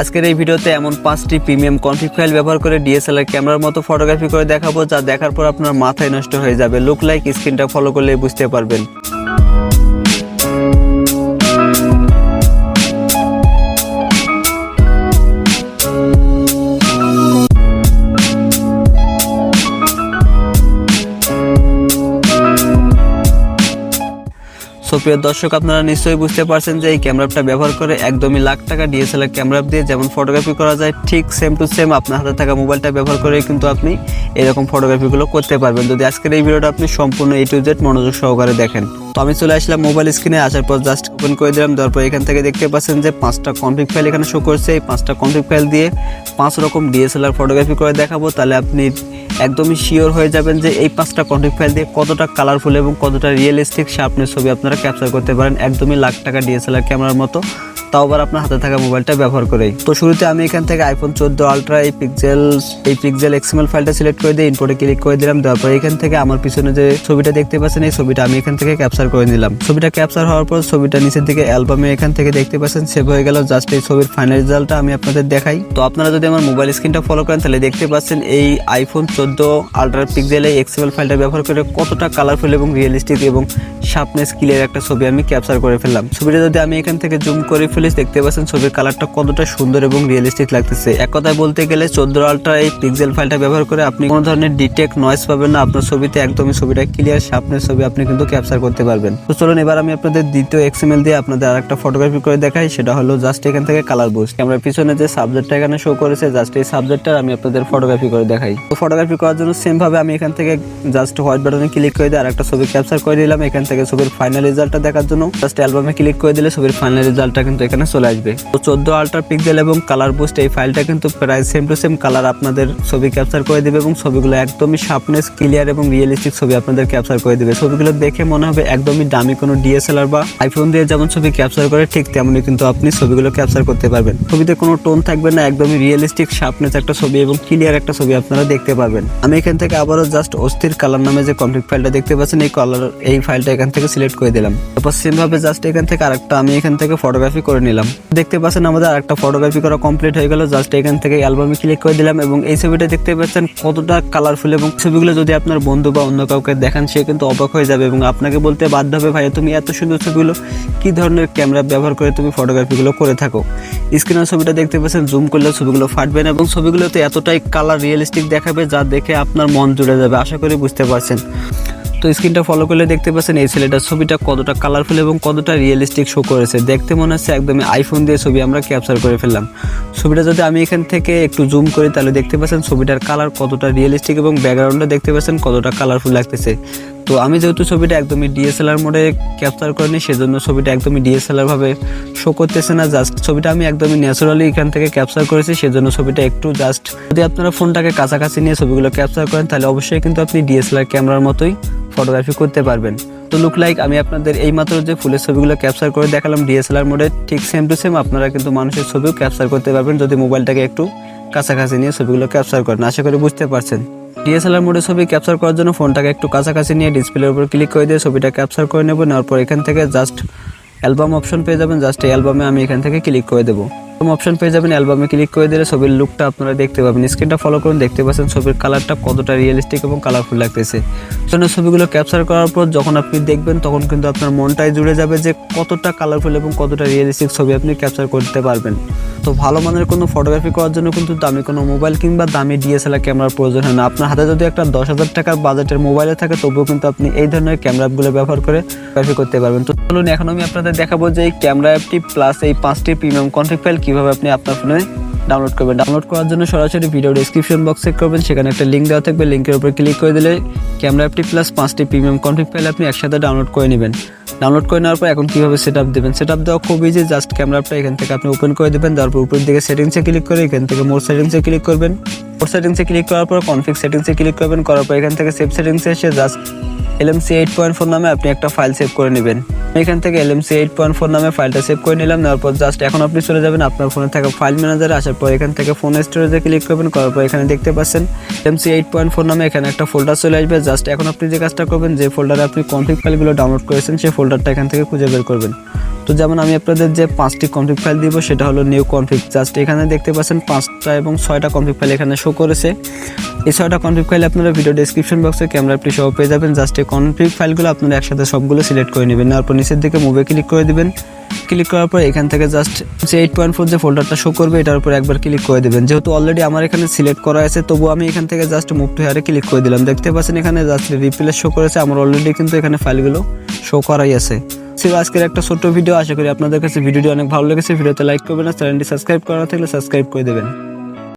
আজকের এই ভিডিওতে এমন পাঁচটি প্রিমিয়াম কনফিগ ফাইল ব্যবহার করে ডিএসএলআর ক্যামেরার মতো ফটোগ্রাফি করে দেখাবো, যা দেখার পর আপনার মাথায় নষ্ট হয়ে যাবে। লুক লাইক স্ক্রিনটা ফলো করলে বুঝতে পারবেন। প্রিয় দর্শক, আপনারা নিশ্চয়ই বুঝতে পারছেন যে এই ক্যামেরাটা ব্যবহার করে একদমই লাখ টাকা ডিএসএলআর ক্যামেরা দিয়ে যেমন ফটোগ্রাফি করা যায়, ঠিক সেম টু সেম আপনার হাতে থাকা মোবাইলটা ব্যবহার করে কিন্তু আপনি এরকম ফটোগ্রাফিগুলো করতে পারবেন। যদি আজকের এই ভিডিওটা আপনি সম্পূর্ণ এ টু জেড মনোযোগ সহকারে দেখেন। তো আমি চলে আসলাম মোবাইল স্ক্রিনে আসার পর জাস্ট ওপেন করে দিলাম, দেওয়ার পর এখান থেকে দেখতে পাচ্ছেন যে পাঁচটা কনফিগ ফাইল এখানে শো করছে। এই পাঁচটা কনফিগ ফাইল দিয়ে পাঁচ রকম ডিএসএলআর ফটোগ্রাফি করে দেখাবো। তাহলে আপনি একদমই শিওর হয়ে যাবেন যে এই পাঁচটা কন্টেন্ট ফাইল দিয়ে কতটা কালারফুল এবং কতটা রিয়েলিস্টিক শার্পনেস ছবি আপনারা ক্যাপচার করতে পারেন। একদমই লাখ টাকা ডিএসএলআর ক্যামেরার মতো। তাও আবার আপনার হাতে থাকা মোবাইলটা ব্যবহার করেই। তো শুরুতে আমি এখান থেকে আইফোন চোদ্দ আলট্রা এই পিক্সেল এই পিক্সেল এক্সএমএল ফাইলটা সিলেক্ট করে দিয়ে ইনপোর্টে ক্লিক করে দিলাম। দেওয়ার পর এখান থেকে আমার পিছনে যে ছবিটা দেখতে পাচ্ছেন, এই ছবিটা আমি এখান থেকে ক্যাপচার করে নিলাম। ছবিটা ক্যাপচার হওয়ার পর ছবিটা নিচের দিকে অ্যালবামে এখান থেকে দেখতে পাচ্ছেন সেভ হয়ে গেল। জাস্ট এই ছবির ফাইনাল রেজাল্টটা আমি আপনাদের দেখাই। তো আপনারা যদি আমার মোবাইল স্ক্রিনটা ফলো করেন, তাহলে দেখতে পাচ্ছেন এই আইফোন চোদ্দ আলট্রা এই এক্সএমএল ফাইলটা ব্যবহার করে কতটা কালারফুল এবং রিয়েলিস্টিক এবং শার্পনেস ক্লিয়ার একটা ছবি আমি ক্যাপচার করে ফেললাম। ছবিটা যদি আমি এখান থেকে জুম করে ফেলি দেখতে পাচ্ছেন, ছবির কালারটা কতটা সুন্দর এবং রিয়েলিস্টিক লাগতেছে। এক কথায় বলতে গেলে চোদ্দ আলট্রা এই পিক্সেল ফাইলটা ব্যবহার করে আপনি কোনো ধরনের ডিটেক্ট নয়েস পাবেন না, আপনার ছবিতে একদমই ছবিটা ক্লিয়ার শার্পনেস ছবি আপনি কিন্তু ক্যাপচার করতে পারবেন। তো চলুন এবার আমি আপনাদের দ্বিতীয় এক্সএমএল দিয়ে আপনাদের আর একটা ফটোগ্রাফি করে দেখাই, সেটা হলো জাস্ট এখান থেকে কালার বুস্ট ক্যামেরার পিছনে যে সাবজেক্টটা এখানে শো করেছে জাস্ট এই সাবজেক্টটা আমি আপনাদের ফটোগ্রাফি করে দেখাই। তো ফটোগ্রাফি করার জন্য সেম ভাবে আমি এখান থেকে জাস্ট হোয়াইট বাটনে ক্লিক করে দিয়ে আর একটা ছবি ক্যাপচার করে দিলাম, এখান থেকে ছবির ফাইনাল রেজাল্টটা দেখার জন্য। জাস্ট অ্যালবামে ক্লিক করে দিলে ছবির ফাইনাল রেজাল্টটা কিন্তু এখানে চলে আসবে। তো চোদ্দ আল্ট্রা পিক্সেল এবং কালার বুস্ট এই ফাইলটা কিন্তু প্রায় সেম টু সেম কালার আপনাদের ছবি ক্যাপচার করে দিবে এবং ছবিগুলো একদমই শার্পনেস ক্লিয়ার এবং রিয়েলিস্টিক ছবি আপনাদের ক্যাপচার করে দিবে। ছবিগুলো দেখে মনে হবে একদমই দামি কোনো ডিএসএলআর বা আইফোন দিয়ে যেমন ছবি ক্যাপচার করে, ঠিক তেমনই কিন্তু আপনি ছবিগুলো ক্যাপচার করতে পারবেন। ছবিতে কোনো টোন থাকবে না, একদমই রিয়েলিস্টিক শার্পনেস একটা ছবি এবং ক্লিয়ার একটা ছবি আপনারা দেখতে পারবেন। আমি এখান থেকে আবারও জাস্ট অস্থির কালার নামে যে কমপ্লিট ফাইলটা দেখতে পাচ্ছেন, এই কালার এই ফাইলটা এখান থেকে সিলেক্ট করে দিলাম। তারপর সেম ভাবে জাস্ট এখান থেকে আরেকটা আমি এখান থেকে ফটোগ্রাফি করে নিলাম। দেখতে পাচ্ছেন আমাদের আরেকটা ফটোগ্রাফি করা কমপ্লিট হয়ে গেল। জাস্ট এখান থেকে অ্যালবামে ক্লিক করে দিলাম এবং এই ছবিটা দেখতে পাচ্ছেন কতটা কালারফুল এবং ছবিগুলো যদি আপনার বন্ধু বা অন্য কাউকে দেখান, সে কিন্তু অবাক হয়ে যাবে এবং আপনাকে বলতে বাধ্য হবে ভাই তুমি এত সুন্দর ছবিগুলো কি ধরনের ক্যামেরা ব্যবহার করে তুমি ফটোগ্রাফিগুলো করে থাকো? স্ক্রিনের ছবিটা দেখতে পাচ্ছেন জুম করলে ছবিগুলো ফাটবে না এবং ছবিগুলোতে এতটাই কালার রিয়েলিস্টিক দেখাবে যা দেখে আপনার মন জুড়ে যাবে। আশা করি বুঝতে পারছেন। তো স্ক্রিনটা ফলো করলে দেখতে পাচ্ছেন এই ছেলেটার ছবিটা কতটা কালারফুল এবং কতটা রিয়েলিস্টিক শো করেছে। দেখতে মনে হচ্ছে একদমই আইফোন দিয়ে ছবি আমরা ক্যাপচার করে ফেললাম। ছবিটা যদি আমি এখান থেকে একটু জুম করি, তাহলে দেখতে পাচ্ছেন ছবিটার কালার কতটা রিয়েলিস্টিক এবং ব্যাকগ্রাউন্ডটা দেখতে পাচ্ছেন কতটা কালারফুল লাগতেছে। তো আমি যেহেতু ছবিটা একদমই ডিএসএলআর মোডে ক্যাপচার করিনি, সেজন্য ছবিটা একদমই ডিএসএলআর ভাবে শো করতেছে না। জাস্ট ছবিটা আমি একদমই ন্যাচারালি এখান থেকে ক্যাপচার করেছি, সেজন্য ছবিটা একটু জাস্ট যদি আপনারা ফোনটাকে কাছাকাছি নিয়ে ছবিগুলো ক্যাপচার করেন, তাহলে অবশ্যই কিন্তু আপনি ডিএসএলআর ক্যামেরার মতোই ফটোগ্রাফি করতে পারবেন। তো লুক লাইক আমি আপনাদের এই মাত্র যে ফুলের ছবিগুলো ক্যাপচার করে দেখালাম ডিএসএলআর মোডে ঠিক সেম টু সেম আপনারা কিন্তু মানুষের ছবিও ক্যাপচার করতে পারবেন, যদি মোবাইলটাকে একটু কাছাকাছি নিয়ে ছবিগুলো ক্যাপচার করেন। আশা করি বুঝতে পারছেন। ডিএসএলআর মোডে ছবি ক্যাপচার করার জন্য ফোনটাকে একটু কাছাকাছি নিয়ে ডিসপ্লের উপর ক্লিক করে দিয়ে ছবিটা ক্যাপচার করে নেব। নেওয়ার পর এখান থেকে জাস্ট অ্যালবাম অপশন পেয়ে যাবেন। জাস্ট এই অ্যালবামে আমি এখান থেকে ক্লিক করে দেবো। অ্যালবাম অপশন পেয়ে যাবেন। অ্যালবামে ক্লিক করে দিলে ছবির লুকটা আপনারা দেখতে পাবেন। স্ক্রিনটা ফলো করুন। দেখতে পাচ্ছেন ছবির কালারটা কতটা রিয়েলিস্টিক এবং কালারফুল লাগতেছে। জন্য ছবিগুলো ক্যাপচার করার পর যখন আপনি দেখবেন, তখন কিন্তু আপনার মনটাই জুড়ে যাবে যে কতটা কালারফুল এবং কতটা রিয়েলিস্টিক ছবি আপনি ক্যাপচার করতে পারবেন। তো ভালো মানের কোনো ফটোগ্রাফি করার জন্য কিন্তু দামি কোনো মোবাইল কিংবা দামি ডিএসএলআর ক্যামেরার প্রয়োজন হয় না। আপনার হাতে যদি একটা দশ হাজার টাকার বাজেটের মোবাইলে থাকে, তবুও কিন্তু আপনি এই ধরনের ক্যামেরাগুলো ব্যবহার করে ফটোগ্রাফি করতে পারবেন। তো চলুন, এখন আমি আপনাদের দেখাবো যে এই ক্যামেরা অ্যাপটি প্লাস এই পাঁচটি প্রিমিয়াম কনফিগ ফাইল কীভাবে আপনি আপনার ফোনে ডাউনলোড করবেন ডাউনলোড করার জন্য সরাসরি ভিডিও ডিসক্রিপশন বক্স চেক করবেন। সেখানে একটা লিঙ্ক দেওয়া থাকবে। লিঙ্কের উপর ক্লিক করে দিলে ক্যামেরা অ্যাপটি প্লাস পাঁচটি প্রিমিয়াম কনফিগ ফাইল আপনি একসাথে ডাউনলোড করে নেবেন। ডাউনলোড করে নেওয়ার পর এখন কীভাবে সেট আপ দেবেন? সেট আপ দেওয়া খুব ইজি জাস্ট ক্যামেরা অ্যাপটা এখান থেকে আপনি ওপেন করে দেবেন। তারপর উপরের দিকে সেটিংসে ক্লিক করে এখান থেকে মোর সেটিংসে ক্লিক করবেন। মোর সেটিংসে ক্লিক করার পর কনফিগ সেটিংসে ক্লিক করবেন। করার পর এখান থেকে সেভ সেটিংসে এসে just LMC eight point four নামে আপনি একটা ফাইল সেভ করে নেবেন। এখান থেকে এলএমসি এইট পয়েন্ট ফোর নামে ফাইলটা সেভ করে নিলাম, নেওয়ার পর জাস্ট এখন আপনি চলে যাবেন আপনার ফোনে থাকা ফাইল ম্যানেজারে আসার পর এখান থেকে ফোন স্টোরেজে ক্লিক করবেন, করার পর এখানে দেখতে পাচ্ছেন এলএমসি এইট পয়েন্ট ফোর নামে এখানে একটা ফোল্ডার চলে আসবে। জাস্ট এখন আপনি যে কাজটা করবেন, যে ফোল্ডারে আপনি কনফিগ ফাইলগুলো ডাউনলোড করেছেন, সেই ফোল্ডারটা এখান থেকে খুঁজে বের করবেন। তো যেমন আমি আপনাদের যে পাঁচটি কনফিগ ফাইল দিব, সেটা হলো নিউ কনফিগ জাস্ট এখানে দেখতে পাচ্ছেন পাঁচটা এবং ছয়টা কনফিগ ফাইল এখানে শো করেছে। এই ছয়টা কনফিগ ফাইল আপনারা ভিডিও ডেসক্রিপশন বক্সে ক্যামেরা অ্যাপটি সহ পেয়ে যাবেন। জাস্ট এই কনফিগ ফাইলগুলো আপনারা একসাথে সবগুলো সিলেক্ট করে নেবেন। তারপর নিচের দিকে মুভে ক্লিক করে দিবেন। ক্লিক করার পর এখান থেকে জাস্ট যে এইট পয়েন্ট ফোর যে ফোল্ডারটা শো করবে, এটার উপর একবার ক্লিক করে দেবেন। যেহেতু অলরেডি আমার এখানে সিলেক্ট করা আছে, তবু আমি এখান থেকে জাস্ট মুভ টু হেয়ারে ক্লিক করে দিলাম। দেখতে পাচ্ছেন এখানে জাস্ট রিপ্লেস শো করেছে। আমার অলরেডি কিন্তু এখানে ফাইলগুলো শো করাই আছে। ছিল আজকের একটা ছোট ভিডিও। আশা করি আপনাদের কাছে ভিডিওটি অনেক ভালো লেগেছে। ভিডিওতে লাইক করবেন আর চ্যানেলটি সাবস্ক্রাইব করা থাকলে সাবস্ক্রাইব করে দেবেন।